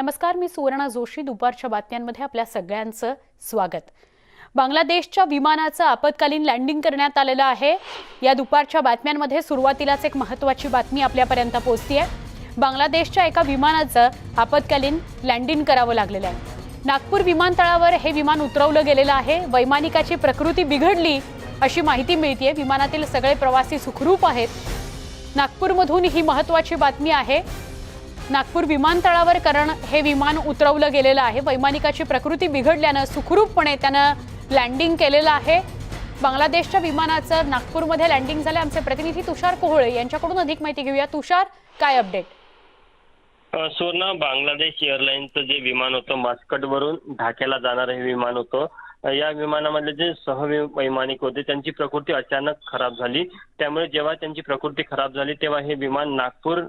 नमस्कार मी सुवर्णा जोशी. दुपारच्या बातम्यांमध्ये आपल्या सगळ्यांचं स्वागत. बांगलादेशच्या विमानाचं आपत्कालीन लँडिंग करण्यात आलेलं आहे. या दुपारच्या बातम्यांमध्ये सुरुवातीलाच एक महत्त्वाची बातमी आपल्यापर्यंत पोहोचतीये. आहे बांगलादेशच्या एका विमानाचं आपत्कालीन लँडिंग करावं लागलेलं आहे. नागपूर विमानतळावर हे विमान उतरवलं गेलेलं आहे. वैमानिकाची प्रकृती बिघडली अशी माहिती मिळतीये. विमानातील सगळे प्रवासी सुखरूप आहेत. नागपूरमधून ही महत्त्वाची बातमी आहे. नागपूर विमानतळावर कारण हे विमान उतरवलं गेलेलं आहे. वैमानिकाची प्रकृती बिघडल्यानं सुखरूपपणे त्यानं लँडिंग केलेलं आहे. बांगलादेशच्या विमानाचं नागपूरमध्ये लँडिंग झालं. आमचे प्रतिनिधी तुषार कोहळे यांच्याकडून अधिक माहिती घेऊया. तुषार काय अपडेट सुवर्ण बांगलादेश एअरलाईनचं जे विमान होतं मास्कटवरून ढाक्याला जाणारं हे विमान होतं. या विमानामधले जे सहवैमानिक होते त्यांची प्रकृती अचानक खराब झाली. त्यामुळे जेव्हा त्यांची प्रकृती खराब झाली तेव्हा हे विमान नागपूर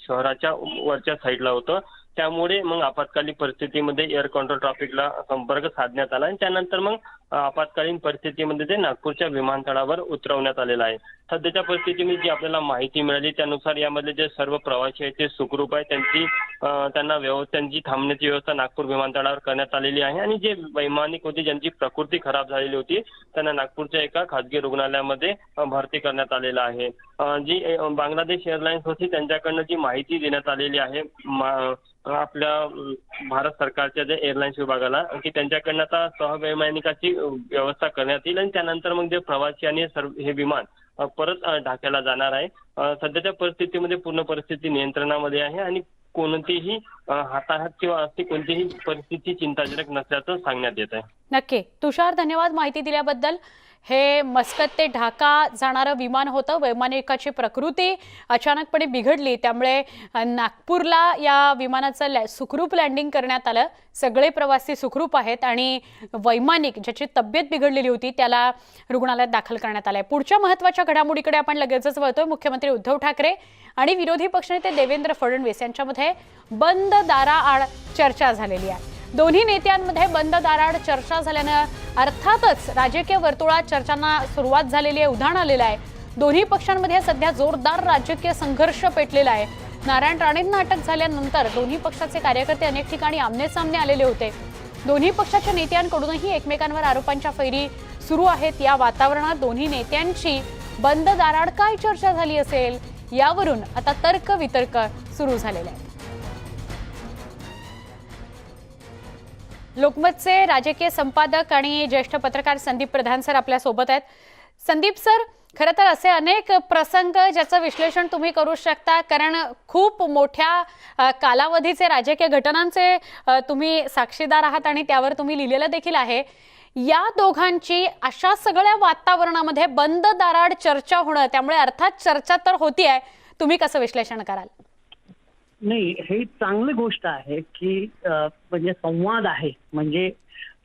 शहराच्या वरच्या साईडला होतं. त्यामुळे मग आपत्कालीन परिस्थितीमध्ये एअर कंट्रोल ट्रॅफिकला संपर्क साधण्यात आला आणि त्यानंतर मग आपत्कालीन परिस्थितीमध्ये ते नागपूरच्या विमानतळावर उतरवण्यात आलेलं आहे. सध्याच्या परिस्थितीमध्ये जी आपल्याला माहिती मिळाली त्यानुसार यामधले जे सर्व प्रवासी आहेत ते सुखरूप आहे त्यांची त्यांना व्यव त्यांची थांबण्याची व्यवस्था नागपूर विमानतळावर करण्यात आलेली आहे. आणि जे वैमानिक होते ज्यांची प्रकृती खराब झालेली होती त्यांना नागपूरच्या एका खासगी रुग्णालयामध्ये भरती करण्यात आलेलं आहे. जी बांगलादेश एअरलाइन्स होती त्यांच्याकडनं जी माहिती देण्यात आलेली आहे मा- आपल्या भारत सरकारच्या जे एअरलाइन्स विभागाला की त्यांच्याकडनं आता सहवैमानिकाची व्यवस्था करण्यात येईल आणि त्यानंतर मग जे प्रवासी आणि सर्व हे विमान परत ढाक्याला जाणार आहे. सध्याच्या परिस्थितीमध्ये पूर्ण परिस्थिती नियंत्रणामध्ये आहे आणि कोणतीही हाताहात किंवा अशी कोणतीही परिस्थिती चिंताजनक नसल्याचं सांगण्यात येत आहे. नक्की. तुषार धन्यवाद माहिती दिल्याबद्दल. हे मस्कत ते ढाका जाणारं विमान होतं वैमानिकाची प्रकृती अचानकपणे बिघडली. त्यामुळे नागपूरला या विमानाचं लॅ सुखरूप लँडिंग करण्यात आलं. सगळे प्रवासी सुखरूप आहेत आणि वैमानिक ज्याची तब्येत बिघडलेली होती त्याला रुग्णालयात दाखल करण्यात आलं आहे पुढच्या महत्त्वाच्या घडामोडीकडे आपण लगेचच वळतोय. मुख्यमंत्री उद्धव ठाकरे आणि विरोधी पक्षनेते देवेंद्र फडणवीस यांच्यामध्ये बंद दाराआड चर्चा झालेली आहे. दोन्ही नेत्यांमध्ये बंद दाराड चर्चा झाल्यानं अर्थातच राजकीय वर्तुळात चर्चांना सुरुवात झालेली आहे उधाण आलेलं आहे. दोन्ही पक्षांमध्ये सध्या जोरदार राजकीय संघर्ष पेटलेला आहे. नारायण राणेंना अटक झाल्यानंतर दोन्ही पक्षाचे कार्यकर्ते अनेक ठिकाणी आमने सामने आलेले होते. दोन्ही पक्षाच्या नेत्यांकडूनही एकमेकांवर आरोपांच्या फैरी सुरू आहेत. या वातावरणात दोन्ही नेत्यांची बंद दाराड काय चर्चा झाली असेल यावरून आता तर्क वितर्क सुरू झालेले आहे. लोकमतचे राजकीय संपादक आणि ज्येष्ठ पत्रकार संदीप प्रधान सर आपल्यासोबत आहेत. संदीप सर खरं तर असे अनेक प्रसंग ज्याचं विश्लेषण तुम्ही करू शकता कारण खूप मोठ्या कालावधीचे राजकीय घटनांचे तुम्ही साक्षीदार आहात आणि त्यावर तुम्ही लिहिलेलं देखील आहे. या दोघांची अशा सगळ्या वातावरणामध्ये बंद दाराड चर्चा होणं त्यामुळे अर्थात चर्चा तर होती आहे तुम्ही कसं विश्लेषण कराल? नाही हे चांगली गोष्ट आहे की म्हणजे संवाद आहे. म्हणजे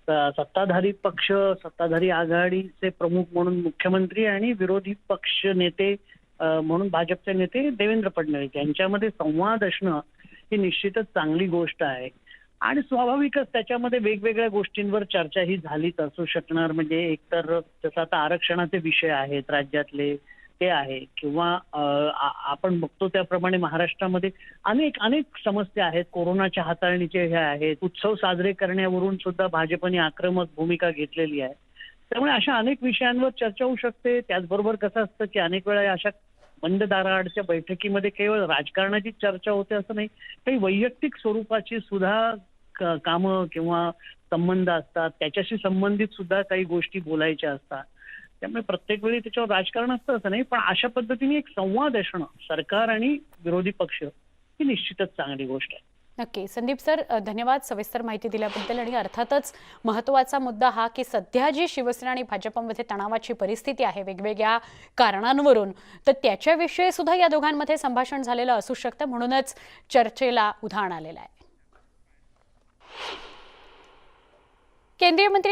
सत्ताधारी पक्ष सत्ताधारी आघाडीचे प्रमुख म्हणून मुख्यमंत्री आणि विरोधी पक्ष नेते म्हणून भाजपचे नेते देवेंद्र फडणवीस. यांच्यामध्ये संवाद असणं ही निश्चितच चांगली गोष्ट आहे. आणि स्वाभाविकच त्याच्यामध्ये वेगवेगळ्या गोष्टींवर चर्चा ही झालीच असू शकणार. म्हणजे एकतर जसं आता आरक्षणाचे विषय आहेत राज्यातले ते आहे किंवा आपण बघतो त्याप्रमाणे महाराष्ट्रामध्ये अनेक अनेक समस्या आहेत. कोरोनाच्या हाताळणीचे हे आहेत. उत्सव साजरे करण्यावरून सुद्धा भाजपने आक्रमक भूमिका घेतलेली आहे. त्यामुळे अशा अनेक विषयांवर चर्चा होऊ शकते. त्याचबरोबर कसं असतं की अनेक वेळा अशा बंद दाराआडच्या बैठकीमध्ये केवळ राजकारणाची चर्चा होते असं नाही काही वैयक्तिक स्वरूपाची सुद्धा कामं किंवा संबंध असतात. त्याच्याशी संबंधित सुद्धा काही गोष्टी बोलायच्या असतात. त्यामुळे प्रत्येक वेळी त्याच्यावर राजकारण असतं असं नाही. पण अशा पद्धतीने एक संवाद असणं सरकार आणि विरोधी पक्ष ही निश्चितच चांगली गोष्ट आहे. नक्की. संदीप सर धन्यवाद सविस्तर माहिती दिल्याबद्दल आणि अर्थातच महत्त्वाचा मुद्दा हा की सध्या जी शिवसेना आणि भाजपमध्ये तणावाची परिस्थिती आहे वेगवेगळ्या कारणांवरून तर त्याच्याविषयी सुद्धा या दोघांमध्ये संभाषण झालेलं असू शकतं. म्हणूनच चर्चेला उधाण आलेलं आहे. केंद्रीय मंत्री